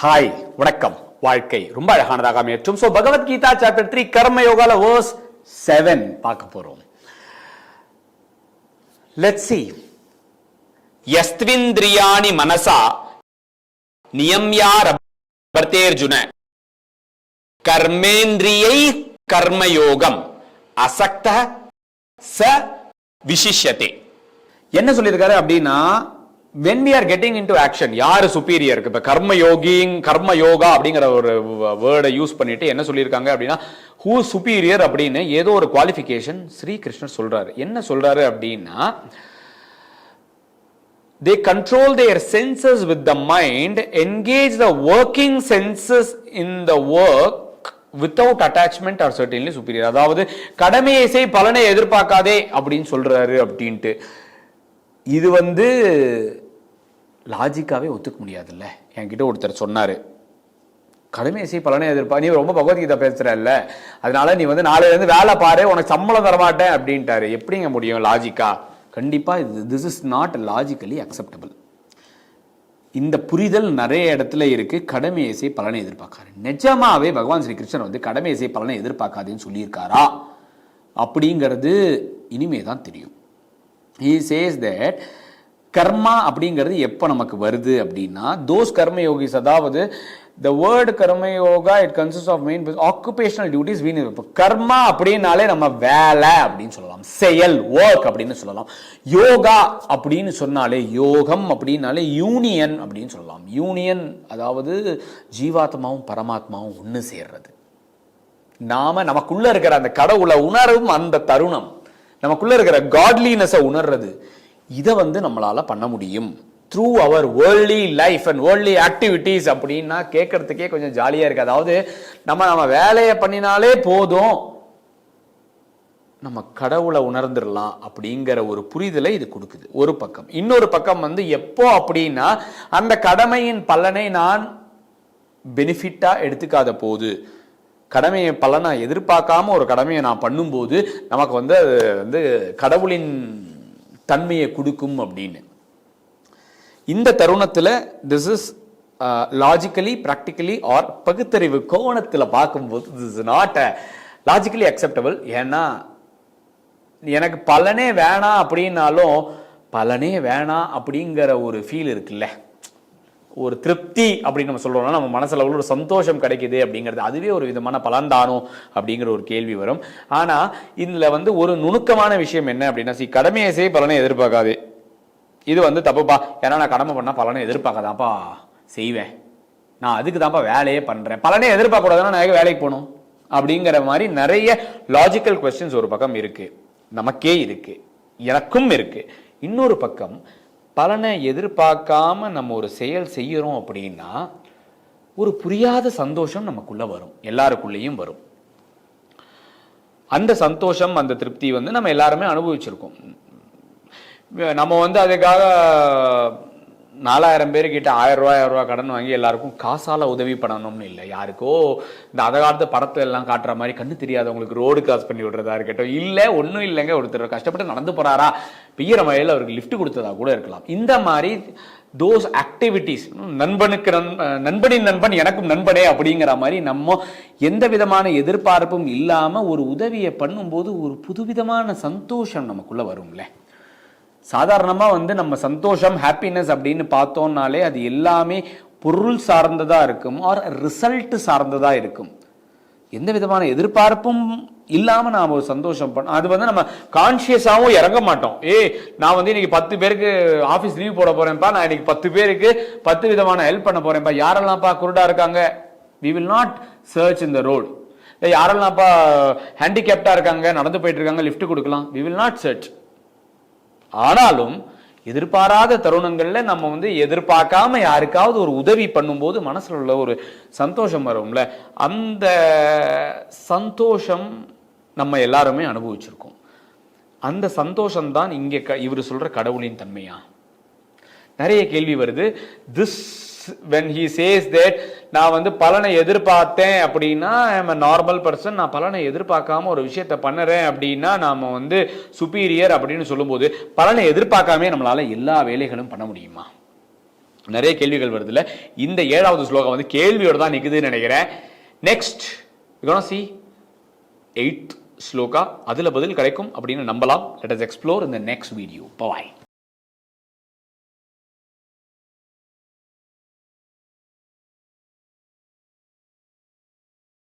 Hi வணக்கம். வாழ்க்கை ரொம்ப அழகானதாக அமையற்றும் ஸோ பகவத்கீதா சாப்டர் த்ரீ கர்ம யோகால வேர்ஸ் செவன் பார்க்க போறோம். லெட் சி யஸ்த்விந்திரியாணி மனசா நியம்யாரபர்த்தேர்ஜுன கர்மேந்திரியை கர்மயோகம். அசக்த ச விசிஷ்யதே. என்ன சொல்லியிருக்காரு அப்படின்னா when we are getting into action யார் சுப்பீரியர் இப்போ கர்ம யோகிங் கர்ம யோகா அப்படிங்கிற ஒரு வேர்டை யூஸ் பண்ணிட்டு என்ன சொல்லியிருக்காங்க அப்படின்னா ஹூ சுப்பீரியர் அப்படின்னு ஏதோ ஒரு குவாலிஃபிகேஷன் ஸ்ரீ கிருஷ்ணர் சொல்றாரு. என்ன சொல்றாரு அப்படின்னா they control their senses with the mind engage the working senses in the work without attachment are certainly superior அதாவது கடமையை செய் பலனை எதிர்பார்க்காதே அப்படின்னு சொல்றாரு அப்படின்ட்டு. இது வந்து லாஜிக்காகவே ஒத்துக்க முடியாதுல்ல. என்கிட்ட ஒருத்தர் சொன்னார். கடமையை செய் பலனை எதிர்ப்பா? நீ ரொம்ப பகவத்கீதா பேசுகிறல்ல அதனால நீ வந்து நாளையில இருந்து வேலை பாரு உனக்கு சம்பளம் தரமாட்டேன் அப்படின்ட்டாரு. எப்படிங்க முடியும் லாஜிக்கா கண்டிப்பாக இது this is not logically acceptable இந்த புரிதல் நிறைய இடத்துல இருக்குது கடமையை செய் பலனை எதிர்பார்க்காரு நிஜமாவே பகவான் ஸ்ரீ கிருஷ்ணன் வந்து கடமையை செய் பலனை எதிர்பார்க்காதேன்னு சொல்லியிருக்காரா? அப்படிங்கிறது இனிமே தான் தெரியும். He சேஸ் தட் கர்மா அப்படிங்கிறது எப்போ நமக்கு வருது அப்படின்னா தோஸ் கர்மயோகிஸ் அதாவது the word karmayoga it consist of main occupational duties வீண் இப்போ கர்மா அப்படின்னாலே நம்ம வேலை அப்படின்னு சொல்லலாம். செயல் ஒர்க் அப்படின்னு சொல்லலாம். யோகா அப்படின்னு சொன்னாலே யோகம் அப்படின்னாலே யூனியன் அப்படின்னு சொல்லலாம். யூனியன் அதாவது ஜீவாத்மாவும் பரமாத்மாவும் ஒன்று சேர்றது. நாம நமக்குள்ளே இருக்கிற அந்த கடவுளை உணரும் அந்த தருணம். நமக்குள்ளே இருக்கிற காட்லினஸை உணர்றது. இதை வந்து நம்மளால் பண்ண முடியும். Through our worldly life and worldly activities அப்படின்னா கேட்கறதுக்கே கொஞ்சம் ஜாலியாக இருக்குது அதாவது நம்ம நம்ம வேலையை பண்ணினாலே போதும். நம்ம கடவுளை உணர்ந்துடலாம் அப்படிங்கிற ஒரு புரிதலை இது கொடுக்குது. ஒரு பக்கம். இன்னொரு பக்கம் வந்து எப்போ அப்படின்னா அந்த கடமையின் பலனை நான் பெனிஃபிட்டாக எடுத்துக்காத போது. கடமையை பலனை எதிர்பார்க்காம ஒரு கடமையை நான் பண்ணும்போது நமக்கு வந்து அது வந்து கடவுளின் தன்மையை கொடுக்கும் அப்படின்னு. இந்த தருணத்தில் this is logically practically or பகுத்தறிவு கோணத்தில் பார்க்கும்போது this is not logically acceptable ஏன்னா எனக்கு பலனே வேணாம் அப்படின்னாலும் பலனே வேணாம் அப்படிங்கிற ஒரு ஃபீல் இருக்குல்ல. ஒரு திருப்தி அப்படின்னு நம்ம சொல்கிறோம்னா நம்ம மனசில் அவ்வளோ ஒரு சந்தோஷம் கிடைக்குது அப்படிங்கிறது அதுவே ஒரு விதமான பலன்தானோ அப்படிங்கிற ஒரு கேள்வி வரும். ஆனால் இதில் வந்து ஒரு நுணுக்கமான விஷயம் என்ன அப்படின்னா சி கடமையை செய்ய பலனை எதிர்பார்க்காது. இது வந்து தப்புப்பா. ஏன்னா நான் கடமை பண்ணால் பலனை எதிர்பார்க்காதாப்பா செய்வேன். நான் அதுக்கு தான்ப்பா வேலையே பண்ணுறேன் பலனே எதிர்பார்க்கக்கூடாதுன்னா நான் வேலைக்கு போகணும்? அப்படிங்கிற மாதிரி நிறைய லாஜிக்கல் கொஸ்டின்ஸ் ஒரு பக்கம் இருக்கு. நமக்கே இருக்கு. எனக்கும் இருக்கு. இன்னொரு பக்கம் பலனை எதிர்பார்க்காம நம்ம ஒரு செயல் செய்கிறோம் அப்படின்னா ஒரு புரியாத சந்தோஷம் நமக்குள்ளே வரும். எல்லாருக்குள்ளேயும் வரும். அந்த சந்தோஷம் அந்த திருப்தி வந்து நம்ம எல்லாருமே அனுபவிச்சிருக்கோம். நம்ம வந்து அதுக்காக நாலாயிரம் பேர்கிட்ட ஆயிரம் ரூபாய் ஆயிரம் ரூபாய் கடன் வாங்கி எல்லாருக்கும் காசால உதவி பண்ணணும்னு இல்லை. யாருக்கோ இந்த அதை காலத்து படத்தை எல்லாம் காட்டுற மாதிரி கண்ணு தெரியாதவங்களுக்கு ரோடு கிராஸ் பண்ணி விடுறதா இருக்கட்டும் இல்லை ஒன்றும் இல்லைங்க ஒருத்தர் கஷ்டப்பட்டு நடந்து போறாரா பெய்யற வகையில் அவருக்கு லிஃப்ட் கொடுத்ததா கூட இருக்கலாம். இந்த மாதிரி தோஸ் ஆக்டிவிட்டீஸ் நண்பனுக்கு நண் நண்பனின் நண்பன் எனக்கும் நண்பனே அப்படிங்கிற மாதிரி நம்ம எந்த விதமான எதிர்பார்ப்பும் இல்லாமல் ஒரு உதவியை பண்ணும்போது ஒரு புதுவிதமான சந்தோஷம் நமக்குள்ளே வரும்ல. சாதாரணமாக வந்து நம்ம சந்தோஷம் ஹாப்பினஸ் அப்படின்னு பார்த்தோம்னாலே அது எல்லாமே பொருள் சார்ந்ததாக இருக்கும் ஆர் ரிசல்ட் சார்ந்ததாக இருக்கும். எந்த விதமான எதிர்பார்ப்பும் இல்லாமல் நாம் ஒரு சந்தோஷம் பண்ண அது வந்து நம்ம கான்ஷியஸாகவும் இறங்க மாட்டோம். ஏய் நான் வந்து இன்னைக்கு பத்து பேருக்கு ஆஃபீஸ் லீவ் போட போகிறேன்ப்பா நான் இன்னைக்கு பத்து பேருக்கு பத்து விதமான ஹெல்ப் பண்ண போகிறேன்ப்பா யாரெல்லாம்ப்பா குருடா இருக்காங்க? We will not search in the road யாரெல்லாம்ப்பா ஹேண்டிகேப்டாக இருக்காங்க? நடந்து போயிட்டு இருக்காங்க? லிஃப்ட் கொடுக்கலாம். வி வில் நாட் சர்ச் ஆனாலும் எதிர்பாராத தருணங்களில் நம்ம வந்து எதிர்பார்க்காம யாருக்காவது ஒரு உதவி பண்ணும்போது மனசில் உள்ள ஒரு சந்தோஷம் வரும்ல? அந்த சந்தோஷம் நம்ம எல்லாருமே அனுபவிச்சிருக்கோம். அந்த சந்தோஷம் தான் க- இவர் சொல்கிற கடவுளின் தன்மையா? நிறைய கேள்வி வருது. This when he says that நான் வந்து பலனை எதிர்பார்த்தேன் அப்படின்னா ஐம் நார்மல் பர்சன் நான் பலனை எதிர்பார்க்காம ஒரு விஷயத்த பண்ணுறேன் அப்படின்னா நாம் வந்து சுப்பீரியர் அப்படின்னு சொல்லும்போது பலனை எதிர்பார்க்காமே நம்மளால் எல்லா வேலைகளும் பண்ண முடியுமா? நிறைய கேள்விகள் வருது இந்த ஏழாவது ஸ்லோகம் வந்து கேள்வியோடு தான் நிற்குதுன்னு நினைக்கிறேன். Next see eight sloka? அதில் பதில் கிடைக்கும் அப்படின்னு நம்பலாம். லெட் அஸ் எக்ஸ்ப்ளோர் இந்த நெக்ஸ்ட் வீடியோ பாய்